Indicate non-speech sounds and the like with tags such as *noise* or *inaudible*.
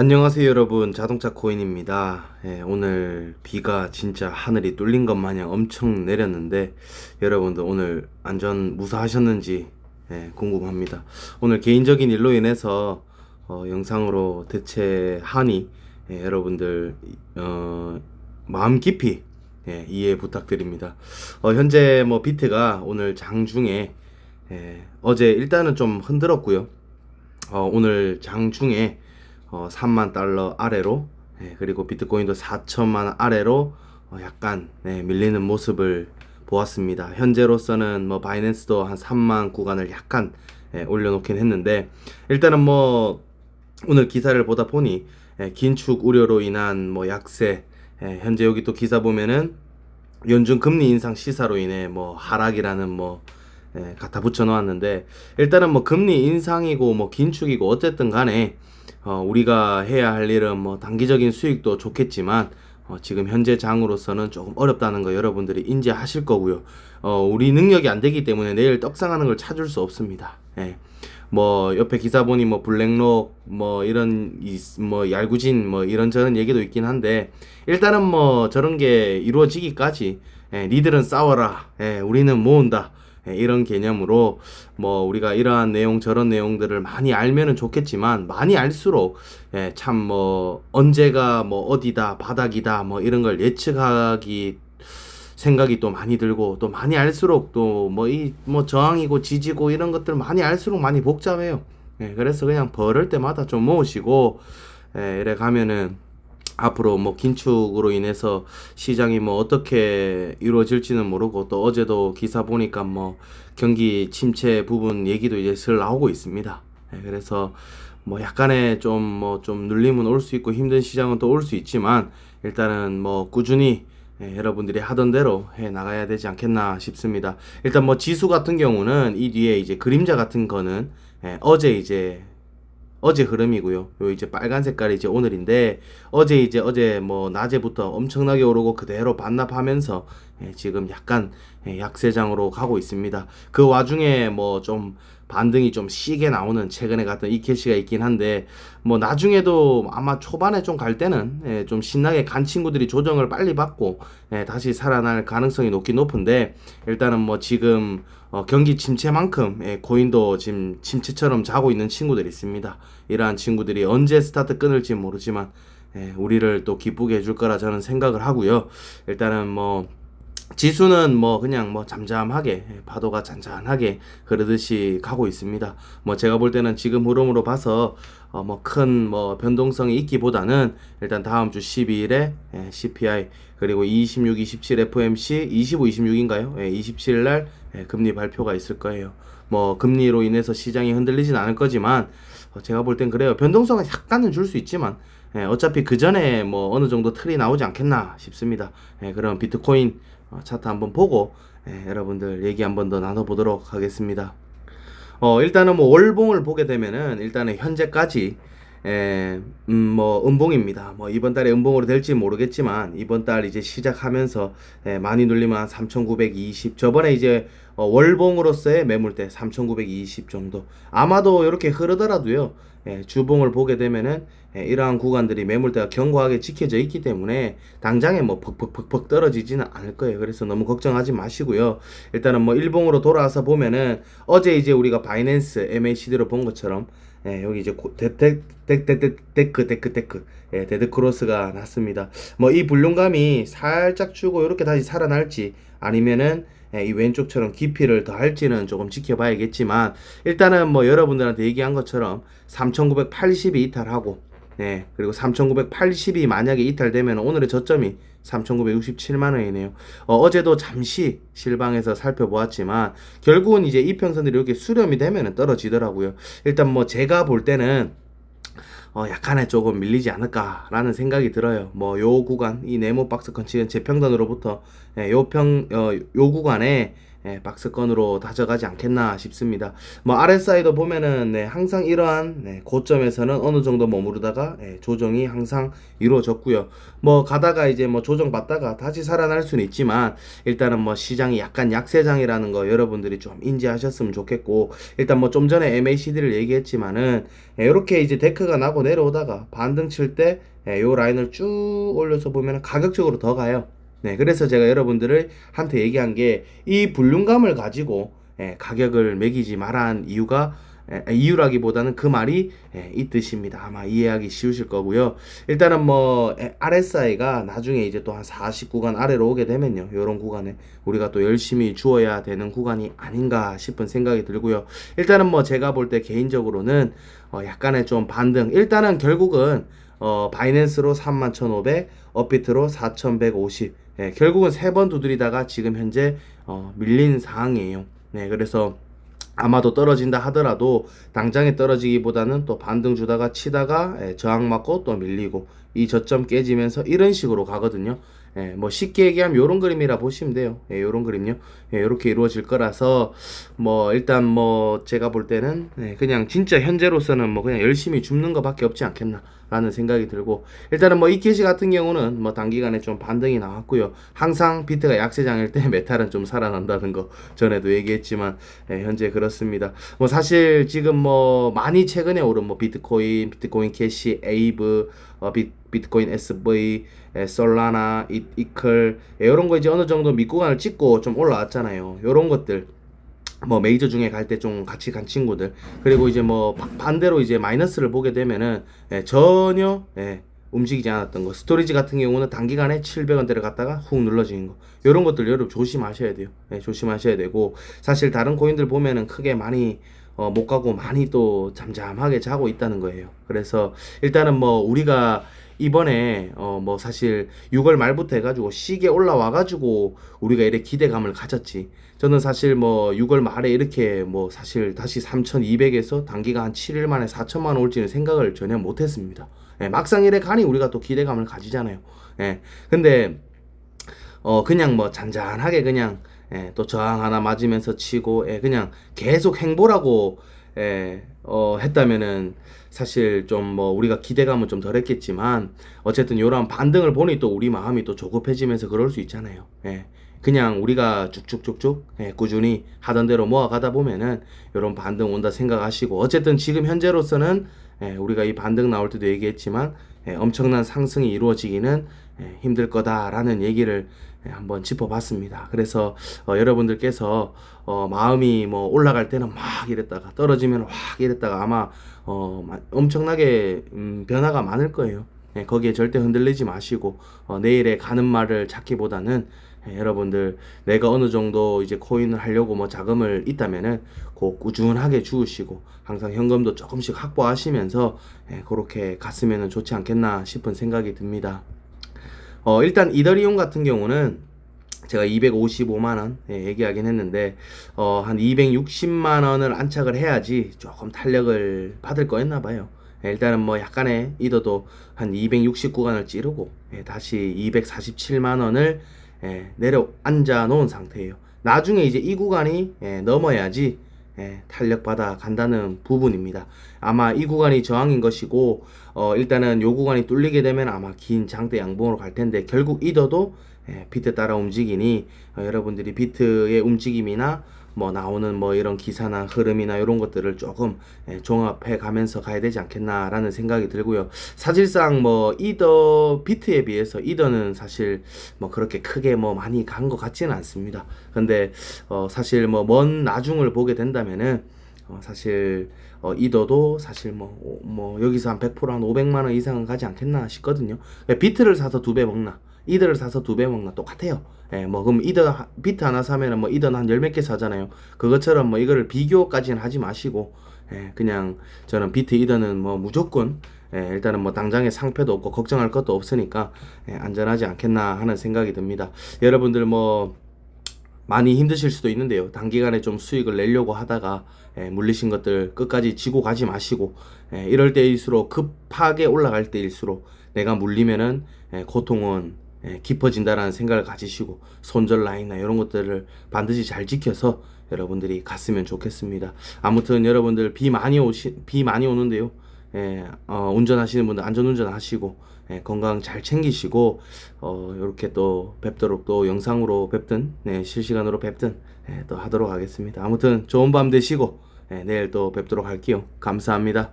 안녕하세요 여러분. 자동차 코인입니다. 예, 오늘 비가 진짜 하늘이 뚫린 것 마냥 엄청 내렸는데 여러분들 오늘 안전 무사하셨는지 예, 궁금합니다. 오늘 개인적인 일로 인해서 어, 영상으로 대체하니 예, 여러분들 어, 마음 깊이 예, 이해 부탁드립니다. 어, 현재 뭐 비트가 오늘 장중에 예, 어제 일단은 좀 흔들었고요. 어, 오늘 장중에 어, 3만 달러 아래로 예, 그리고 비트코인도 4천만 원 아래로 어, 약간 네, 밀리는 모습을 보았습니다. 현재로서는 뭐 바이낸스도 한 3만 구간을 약간 예, 올려놓긴 했는데 일단은 뭐 오늘 기사를 보다 보니 예, 긴축 우려로 인한 뭐 약세 예, 현재 여기 또 기사 보면은 연준 금리 인상 시사로 인해 뭐 하락이라는 뭐 예, 갖다 붙여 놓았는데 일단은 뭐 금리 인상이고 뭐 긴축이고 어쨌든 간에 어, 우리가 해야 할 일은 뭐 단기적인 수익도 좋겠지만 어, 지금 현재 장으로서는 조금 어렵다는 거 여러분들이 인지하실 거고요. 어, 우리 능력이 안 되기 때문에 내일 떡상하는 걸 찾을 수 없습니다. 예. 뭐 옆에 기사 보니 뭐 블랙록 뭐 이런 이, 뭐 얄구진 뭐 이런저런 얘기도 있긴 한데 일단은 뭐 저런 게 이루어지기까지 예, 니들은 싸워라. 예, 우리는 모은다. 예, 이런 개념으로 뭐 우리가 이러한 내용 저런 내용들을 많이 알면은 좋겠지만 많이 알수록 예, 참뭐 언제가 뭐 어디다 바닥이다 뭐 이런 걸 예측하기 생각이 또 많이 들고 또 많이 알수록 또 뭐이뭐 저항이고 지지고 이런 것들 많이 알수록 많이 복잡해요. 예, 그래서 그냥 벌을 때마다 좀 모으시고 예, 이래 가면은 앞으로 뭐 긴축으로 인해서 시장이 뭐 어떻게 이루어질지는 모르고 또 어제도 기사 보니까 뭐 경기 침체 부분 얘기도 이제 슬 나오고 있습니다. 예, 그래서 뭐 약간의 좀 뭐 좀 눌림은 올 수 있고 힘든 시장은 또 올 수 있지만 일단은 뭐 꾸준히 예, 여러분들이 하던 대로 해 나가야 되지 않겠나 싶습니다. 일단 뭐 지수 같은 경우는 이 뒤에 이제 그림자 같은 거는 예, 어제 이제 어제 흐름이고요. 요 이제 빨간 색깔이 이제 오늘인데 어제 이제 어제 뭐 낮에부터 엄청나게 오르고 그대로 반납하면서 예, 지금 약간 예, 약세장으로 가고 있습니다. 그 와중에 뭐 좀 반등이 좀 시게 나오는 최근에 갔던 이 캐시가 있긴 한데 뭐 나중에도 아마 초반에 좀 갈 때는 예, 좀 신나게 간 친구들이 조정을 빨리 받고 예, 다시 살아날 가능성이 높긴 높은데 일단은 뭐 지금 어, 경기 침체만큼 예, 고인도 지금 침체처럼 자고 있는 친구들이 있습니다. 이러한 친구들이 언제 스타트 끊을지 모르지만 예, 우리를 또 기쁘게 해줄 거라 저는 생각을 하고요. 일단은 뭐 지수는 뭐 그냥 뭐 잠잠하게 예, 파도가 잔잔하게 흐르듯이 가고 있습니다. 뭐 제가 볼 때는 지금 흐름으로 봐서 어 뭐큰뭐 변동성이 있기보다는 일단 다음 주 12일에 예, CPI 그리고 26, 27 FOMC 25, 26인가요? 예, 27일 날 예, 금리 발표가 있을 거예요. 뭐 금리로 인해서 시장이 흔들리진 않을 거지만 어, 제가 볼 땐 그래요. 변동성은 약간은 줄 수 있지만 예, 어차피 그 전에 뭐 어느 정도 틀이 나오지 않겠나 싶습니다. 예, 그럼 비트코인 어, 차트 한번 보고 예, 여러분들 얘기 한번 더 나눠보도록 하겠습니다. 어, 일단은 뭐 월봉을 보게 되면은 일단은 현재까지 에, 음, 뭐 음봉입니다. 뭐 이번 달에 음봉으로 될지 모르겠지만 이번 달 이제 시작하면서 에, 많이 눌리면 한 3,920. 저번에 이제 어, 월봉으로서의 매물대 3,920 정도. 아마도 이렇게 흐르더라도요. 예, 주봉을 보게 되면은 예, 이러한 구간들이 매물대가 견고하게 지켜져 있기 때문에 당장에 뭐 퍽퍽퍽퍽 떨어지지는 않을 거예요. 그래서 너무 걱정하지 마시고요. 일단은 뭐 일봉으로 돌아와서 보면은 어제 이제 우리가 바이낸스 MACD로 본 것처럼 예, 여기 이제 데크 데크 데크 예, 데드 크로스가 났습니다. 뭐 이 불륜감이 살짝 주고 이렇게 다시 살아날지 아니면은 예, 이 왼쪽처럼 깊이를 더 할지는 조금 지켜봐야겠지만 일단은 뭐 여러분들한테 얘기한 것처럼 3980이 이탈하고 네 그리고 3980이 만약에 이탈되면 오늘의 저점이 3,967만 원이네요. 어, 제도 잠시 실방에서 살펴보았지만 결국은 이제 이평선들이 이렇게 수렴이 되면 떨어지더라고요. 일단 뭐 제가 볼 때는 어, 약간의 조금 밀리지 않을까라는 생각이 들어요. 뭐 요 구간 이 네모 박스 컨치는 재평단으로부터 예, 요평 어, 요 구간에 예, 박스권으로 다져가지 않겠나 싶습니다. 뭐 RSI도 보면은 네, 항상 이러한 네, 고점에서는 어느 정도 머무르다가 예, 조정이 항상 이루어졌고요. 뭐 가다가 이제 뭐 조정 받다가 다시 살아날 수는 있지만 일단은 뭐 시장이 약간 약세장이라는 거 여러분들이 좀 인지하셨으면 좋겠고 일단 뭐 좀 전에 MACD를 얘기했지만은 예, 이렇게 이제 데크가 나고 내려오다가 반등 칠때 예, 요 라인을 쭉 올려서 보면 가격적으로 더 가요. 네, 그래서 제가 여러분들을 한테 얘기한 게 이 불륜감을 가지고 예, 가격을 매기지 말한 이유가 예, 이유라기보다는 그 말이 예, 이 뜻입니다. 아마 이해하기 쉬우실 거고요. 일단은 뭐 예, RSI가 나중에 이제 또 한 40구간 아래로 오게 되면요. 이런 구간에 우리가 또 열심히 주어야 되는 구간이 아닌가 싶은 생각이 들고요. 일단은 뭐 제가 볼 때 개인적으로는 어, 약간의 좀 반등. 일단은 결국은 어, 바이낸스로 31,500, 업비트로 4,150. 예, 결국은 세 번 두드리다가 지금 현재 어, 밀린 상황이에요. 네, 그래서 아마도 떨어진다 하더라도 당장에 떨어지기보다는 또 반등 주다가 치다가 예, 저항 맞고 또 밀리고 이 저점 깨지면서 이런 식으로 가거든요. 예, 뭐 쉽게 얘기하면 요런 그림이라 보시면 돼요. 예, 요런 그림요. 예, 요렇게 이루어질 거라서 뭐 일단 뭐 제가 볼 때는 예, 그냥 진짜 현재로서는 뭐 그냥 열심히 줍는 것밖에 없지 않겠나. 라는 생각이 들고 일단은 뭐 이케시 같은 경우는 뭐 단기간에 좀 반등이 나왔고요. 항상 비트가 약세장일 때 *laughs* 메탈은 좀 살아난다는 거 전에도 얘기했지만 예, 현재 그렇습니다. 뭐 사실 지금 뭐 많이 최근에 오른 뭐 비트코인, 비트코인 캐시, 에이브, 어, 비, 비트코인 SV, 에, 솔라나, 이, 이클 예, 이런 거 이제 어느 정도 밑구간을 찍고 좀 올라왔잖아요. 이런 것들. 뭐 메이저 중에 갈 때 좀 같이 간 친구들. 그리고 이제 뭐 바- 반대로 이제 마이너스를 보게 되면은 예, 전혀 예, 움직이지 않았던 거. 스토리지 같은 경우는 단기간에 700원대를 갔다가 훅 눌러지는 거. 이런 것들 여러분 조심하셔야 돼요. 예, 조심하셔야 되고. 사실 다른 코인들 보면은 크게 많이 어, 못 가고 많이 또 잠잠하게 자고 있다는 거예요. 그래서 일단은 뭐 우리가 이번에 어 뭐 사실 6월 말부터 해가지고 시계 올라와 가지고 우리가 이렇게 기대감을 가졌지. 저는 사실 뭐 6월 말에 이렇게 뭐 사실 다시 3,200에서 단기가 한 7일 만에 4천만 원 올지는 생각을 전혀 못했습니다. 예, 막상 이래 가니 우리가 또 기대감을 가지잖아요. 예, 근데 어 그냥 뭐 잔잔하게 그냥 예, 또 저항 하나 맞으면서 치고 예, 그냥 계속 행보라고 예, 어, 했다면은 사실 좀 뭐 우리가 기대감은 좀 덜했겠지만 어쨌든 요런 반등을 보니 또 우리 마음이 또 조급해지면서 그럴 수 있잖아요. 예. 그냥 우리가 쭉쭉쭉쭉 예, 꾸준히 하던 대로 모아가다 보면은 요런 반등 온다 생각하시고 어쨌든 지금 현재로서는 예, 우리가 이 반등 나올 때도 얘기했지만 예, 엄청난 상승이 이루어지기는 예, 힘들 거다라는 얘기를 예, 한번 짚어봤습니다. 그래서 어, 여러분들께서 어, 마음이 뭐 올라갈 때는 막 이랬다가 떨어지면 확 이랬다가 아마 어, 마- 엄청나게 음, 변화가 많을 거예요. 예, 거기에 절대 흔들리지 마시고 어, 내일에 가는 말을 찾기보다는 예, 여러분들 내가 어느 정도 이제 코인을 하려고 뭐 자금을 있다면은 꼭 꾸준하게 주우시고 항상 현금도 조금씩 확보하시면서 예, 그렇게 갔으면 좋지 않겠나 싶은 생각이 듭니다. 어, 일단 이더리움 같은 경우는 제가 255만 원 예, 얘기하긴 했는데 어, 한 260만 원을 안착을 해야지 조금 탄력을 받을 거였나 봐요. 예, 일단은 뭐 약간의 이더도 한 260구간을 찌르고 예, 다시 247만 원을 예, 내려 앉아 놓은 상태예요. 나중에 이제 이 구간이 예, 넘어야지 예, 탄력 받아 간다는 부분입니다. 아마 이 구간이 저항인 것이고 어, 일단은 요 구간이 뚫리게 되면 아마 긴 장대 양봉으로 갈 텐데 결국 이더도 예, 비트 따라 움직이니 어, 여러분들이 비트의 움직임이나 뭐 나오는 뭐 이런 기사나 흐름이나 이런 것들을 조금 예, 종합해 가면서 가야 되지 않겠나라는 생각이 들고요. 사실상 뭐 이더 비트에 비해서 이더는 사실 뭐 그렇게 크게 뭐 많이 간 것 같지는 않습니다. 근데 어 사실 뭐 먼 나중을 보게 된다면은 어 사실 어 이더도 사실 뭐뭐 여기서 한 100%한 500만 원 이상은 가지 않겠나 싶거든요. 예, 비트를 사서 두 배 먹나 이더를 사서 두 배 먹나 똑같아요. 예, 뭐 그럼 이더 하- 비트 하나 사면은 뭐 이더는 한 열 몇 개 사잖아요. 그것처럼 뭐 이거를 비교까지는 하지 마시고 예, 그냥 저는 비트 이더는 뭐 무조건 예, 일단은 뭐 당장에 상패도 없고 걱정할 것도 없으니까 예, 안전하지 않겠나 하는 생각이 듭니다. 여러분들 뭐 많이 힘드실 수도 있는데요. 단기간에 좀 수익을 내려고 하다가 예, 물리신 것들 끝까지 지고 가지 마시고 예, 이럴 때일수록 급하게 올라갈 때일수록 내가 물리면은 예, 고통은 예, 깊어진다라는 생각을 가지시고 손절 라인이나 이런 것들을 반드시 잘 지켜서 여러분들이 갔으면 좋겠습니다. 아무튼 여러분들 비 많이 오시 비 많이 오는데요. 예, 어, 운전하시는 분들 안전운전 하시고 예, 건강 잘 챙기시고 어, 이렇게 또 뵙도록 또 영상으로 뵙든 네, 실시간으로 뵙든 예, 또 하도록 하겠습니다. 아무튼 좋은 밤 되시고 예, 내일 또 뵙도록 할게요. 감사합니다.